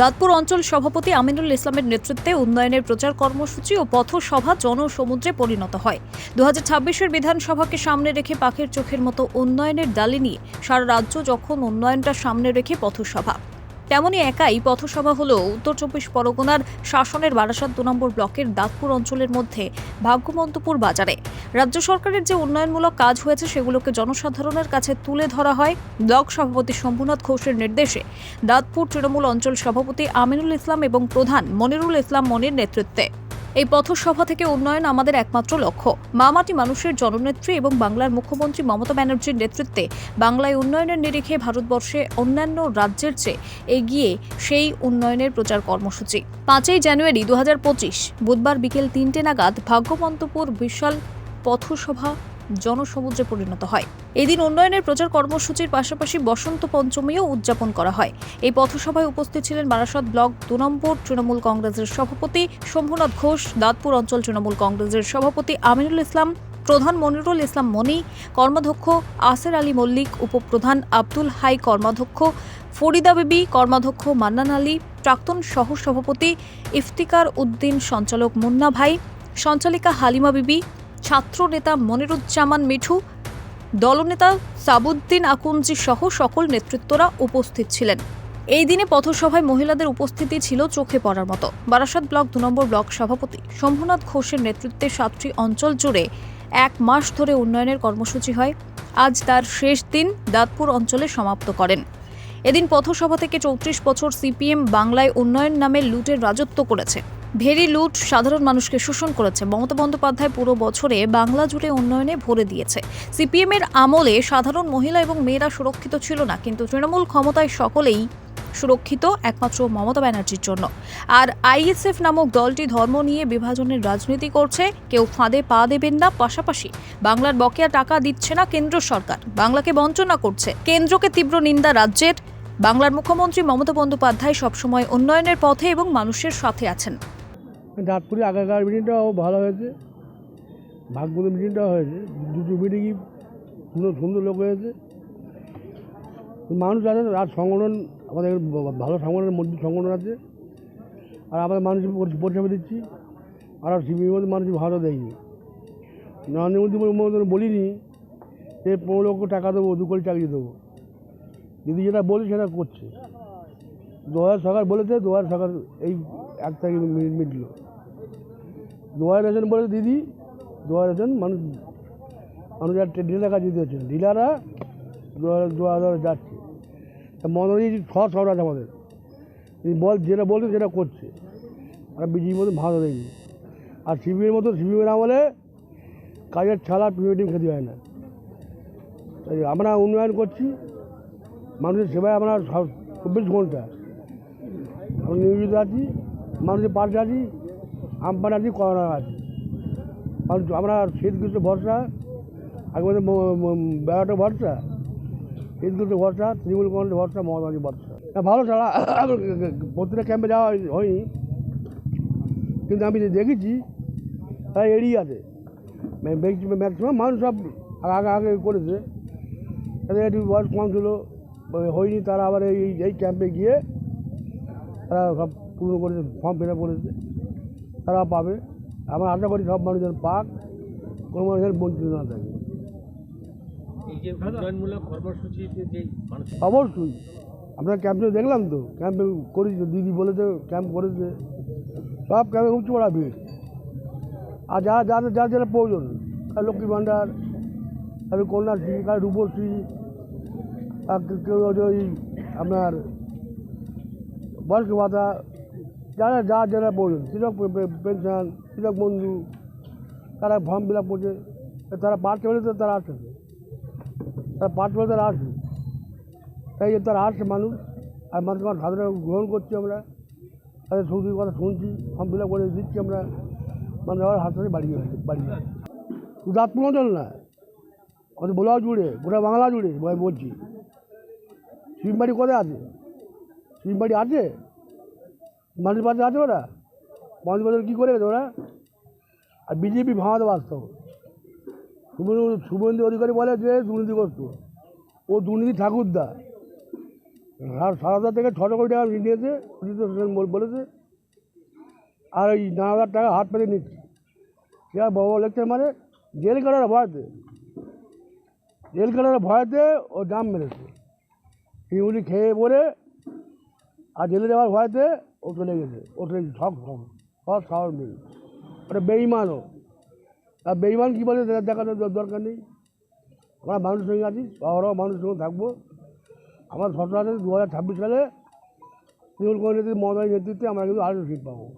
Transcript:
দাঁতপুর অঞ্চল সভাপতি আমিনুল ইসলামের নেতৃত্বে উন্নয়নের প্রচার কর্মসূচি ও পথসভা জনসমুদ্রে পরিণত হয়। দু হাজার ছাব্বিশের বিধানসভাকে সামনে রেখে পাখির চোখের মতো উন্নয়নের ডালি নিয়ে সারা রাজ্য যখন উন্নয়নটা সামনে রেখে পথসভা। তেমনই একাই পথসভা হল উত্তর চব্বিশ পরগনার শাসনের বারাসাত দু নম্বর ব্লকের দাঁতপুর অঞ্চলের মধ্যে ভাগ্যমন্তপুর বাজারে। রাজ্য সরকারের যে উন্নয়নমূলক কাজ হয়েছে সেগুলোকে জনসাধারণের কাছে তুলে ধরা হয় ব্লক সভাপতি শম্ভুনাথ ঘোষের নির্দেশে। দাঁতপুর তৃণমূল অঞ্চল সভাপতি আমিনুল ইসলাম এবং প্রধান মনিরুল ইসলাম মনির নেতৃত্বে। এই পথসভা থেকে উন্নয়ন আমাদের একমাত্র লক্ষ্য। মামাটি মানুষের জননেত্রী এবং বাংলার মুখ্যমন্ত্রী মমতা ব্যানার্জির নেতৃত্বে বাংলায় উন্নয়নের নিরিখে ভারতবর্ষে অন্যান্য রাজ্যের চেয়ে এগিয়ে সেই উন্নয়নের প্রচার কর্মসূচি। পাঁচই জানুয়ারি দু হাজার পঁচিশ, বুধবার বিকেল তিনটে নাগাদ ভাগ্যমন্তপুর বিশাল পথসভা জনসমুদ্রে পরিণত হয়। এদিন উন্নয়নের প্রচার কর্মসূচির পাশাপাশি বসন্ত পঞ্চমীও উদযাপন করা হয়। এই পথসভায় উপস্থিত ছিলেন বারাসত ব্লক দু নম্বর তৃণমূল কংগ্রেসের সভাপতি শম্ভুনাথ ঘোষ, দাঁতপুর অঞ্চল তৃণমূল কংগ্রেসের সভাপতি আমিনুল ইসলাম, প্রধান মনিরুল ইসলাম মনি কর্মাধ্যক্ষ আসের আলী মল্লিক, উপপ্রধান আব্দুল হাই কর্মাধ্যক্ষ, ফরিদা বিবি, কর্মাধ্যক্ষ মান্নান আলী, প্রাক্তন সহ সভাপতি ইফতিকার উদ্দিন, সঞ্চালক মুন্না ভাই, সঞ্চালিকা হালিমা বিবি ছাত্রনেতা মনিরুজ্জামান মিঠু, দলনেতা সাবুদ্দিন আকুঞ্জি সহ সকল নেতৃত্বরা উপস্থিত ছিলেন। এই দিনে পথসভায় মহিলাদের উপস্থিতি ছিল চোখে পড়ার মতো। বারাসাত ব্লক দু নম্বর ব্লক সভাপতি শম্ভুনাথ ঘোষের নেতৃত্বে সাতটি অঞ্চল জুড়ে এক মাস ধরে উন্নয়নের কর্মসূচি হয়। আজ তার শেষ দিন দাঁতপুর অঞ্চলে সমাপ্ত করেন। এদিন পথসভা থেকে চৌত্রিশ বছর সিপিএম বাংলায় উন্নয়ন নামে লুটের রাজত্ব করেছে। ভেরি লুট সাধারণ মানুষকে শোষণ করেছে। মমতা বন্দ্যোপাধ্যায় পুরো বছরে বাংলা জুড়ে উন্নয়নে ভরে দিয়েছে। সিপিএম এর আমলে সাধারণ মহিলা এবং মেয়েরা সুরক্ষিত ছিল না, কিন্তু তৃণমূল ক্ষমতায় সকলেই সুরক্ষিত, একমাত্র মমতা ব্যানার্জির জন্য। আর আইএসএফ নামক দলটি ধর্ম নিয়ে বিভাজনের রাজনীতি করছে। কেউ ফাঁদে পা দেবেন না, পাশাপাশি বাংলার বকেয়া টাকা দিচ্ছে না কেন্দ্র সরকার। বাংলাকে বঞ্চনা করছে। কেন্দ্রকে তীব্র নিন্দা রাজ্যের। বাংলার মুখ্যমন্ত্রী মমতা বন্দ্যোপাধ্যায় সবসময় উন্নয়নের পথে এবং মানুষের সাথে আছেন। দাঁতপুরে আগেকার মিটিংটাও ভালো হয়েছে। ভাগ্যদের মিটিংটাও হয়েছে। দুটো মিটিংই সুন্দর সুন্দর লোক হয়েছে। মানুষ আছে রাত সংগঠন, আমাদের ভালো সংগঠনের মধ্যে সংগঠন আছে। আর আমাদের মানুষ পরিষেবা দিচ্ছি। আর সিবির মধ্যে মানুষ ভালো দেয়নি। নরেন্দ্র মোদী বলিনি যে পনেরো লক্ষ টাকা দেবো, দু কোটি চাকরি দেবো। যদি যেটা বলি সেটা করছে। দু হাজার সরকার বলেছে, দু হাজার সরকার এই এক তারিখ মিটলো। দু হাজার বলে দিদি দু হাজার রেশন মানুষ মানুষ আর ডিলার কাছে দিয়েছেন ডিলাররা দু হাজার দু হাজার যাচ্ছে। তা মনোরী সব সব আছে আমাদের। বল, যেটা বলছে সেটা করছে। আর বিজেপির মতো ভালো দেয়নি আর সিবিএর মতো সিবিএর আমলে কাজের ছাড়া প্রিমিটিং খেতে হয় না। তাই আমরা উন্নয়ন করছি। মানুষের সেবায় আমরা সব, চব্বিশ ঘণ্টা। আমরা নিয়োজিত আছি। মানুষের পাশে আছি। আছি করোনা আছি। মানুষ আমরা শীত গ্রীষ্ম ভরসা আগে বেড়াটা ভরসা শীত গ্রীষ্ম ভরসা তৃণমূল কংগ্রেস ভরসা মমতাজি ভরসা। ভালো ছাড়া প্রত্যেকটা ক্যাম্পে যাওয়া হয়নি। কিন্তু আমি দেখেছি, তারা এড়িয়ে আছে। ম্যাক্সিমাম মানুষ সব আগে আগে করেছে। তাদের একটু বয়স কম ছিল হয়নি, তারা আবার এই এই ক্যাম্পে গিয়ে তারা সব পূর্ণ করেছে ফর্ম ফিল আপ করেছে। তারা পাবে। আমরা আশা করি সব মানুষ যেন পাক কোনো মানুষের বঞ্চিত না থাকে যে যে অবশ্যই। আপনার ক্যাম্পে দেখলাম তো ক্যাম্পে করেছি দিদি বলেছে ক্যাম্প করেছে। সব ক্যাম্পে উচ্চ পড়া ভিড়। আর যা যাদের যার যেটা প্রয়োজন লক্ষ্মী ভাণ্ডার আর কন্যাশ্রী আর রূপশ্রী আর কেউ- কেউ ওই আপনার বয়স্ক ভাতা যারা যার যারা বলুন কৃষক পেনশন কৃষক বন্ধু, তারা ফর্ম ফিল আপ করছে তারা পাচ্ছে বলে তো তারা আসছে তারা পাচ্ছে বলে তারা আসছে তাই যে তারা আসছে মানুষ, আর মানুষ আমার সাধারণ গ্রহণ করছি আমরা, তাদের সৌদির কথা শুনছি ফর্ম ফিল আপ করে দিচ্ছি আমরা মানুষ আবার ধরে বাড়ি যাচ্ছে বাড়ি শুধু দাঁতপুর অঞ্চল না, আমাদের বোলাও জুড়ে, গোটা বাংলা জুড়ে, বলছি। শিববাড়ি কোথায় আছে? শিববাড়ি আছে? মানুষ পাশে আছে ওরা? মানুষ পাশে কী করে গেছে ওরা? আর বিজেপি ভাঙাতে বাস্তব শুভেন্দু অধিকারী বলে যে দুর্নীতিগ্রস্ত ও দুর্নীতি ঠাকুরদা। সাত হাজার থেকে ছশো কোটি টাকা নিয়েছে বলেছে। আর ওই ন হাজার টাকা হাত পেতে নিচ্ছে। সে আর বড় লেকচার মানে জেল কাটার ভয়তে। জেল কাটার ভয়তে ও জাম মেরেছে। শিউলি খেয়ে পড়ে, আর জেলে যাওয়ার ভয়তে ও চলে গেছে। ওটা ঝক গেছে সব সাহস নেই। ওটা বেইমানও আর বেইমান কী বলে দেখানোর দর- দরকার নেই। আমরা মানুষ সঙ্গে আছি শহরও মানুষ সঙ্গে থাকব। আমার ঘটনা আছে দু হাজার ছাব্বিশ সালে তৃণমূল কংগ্রেসের মমতার নেতৃত্বে আমরা কিন্তু আরও সিট পাবো।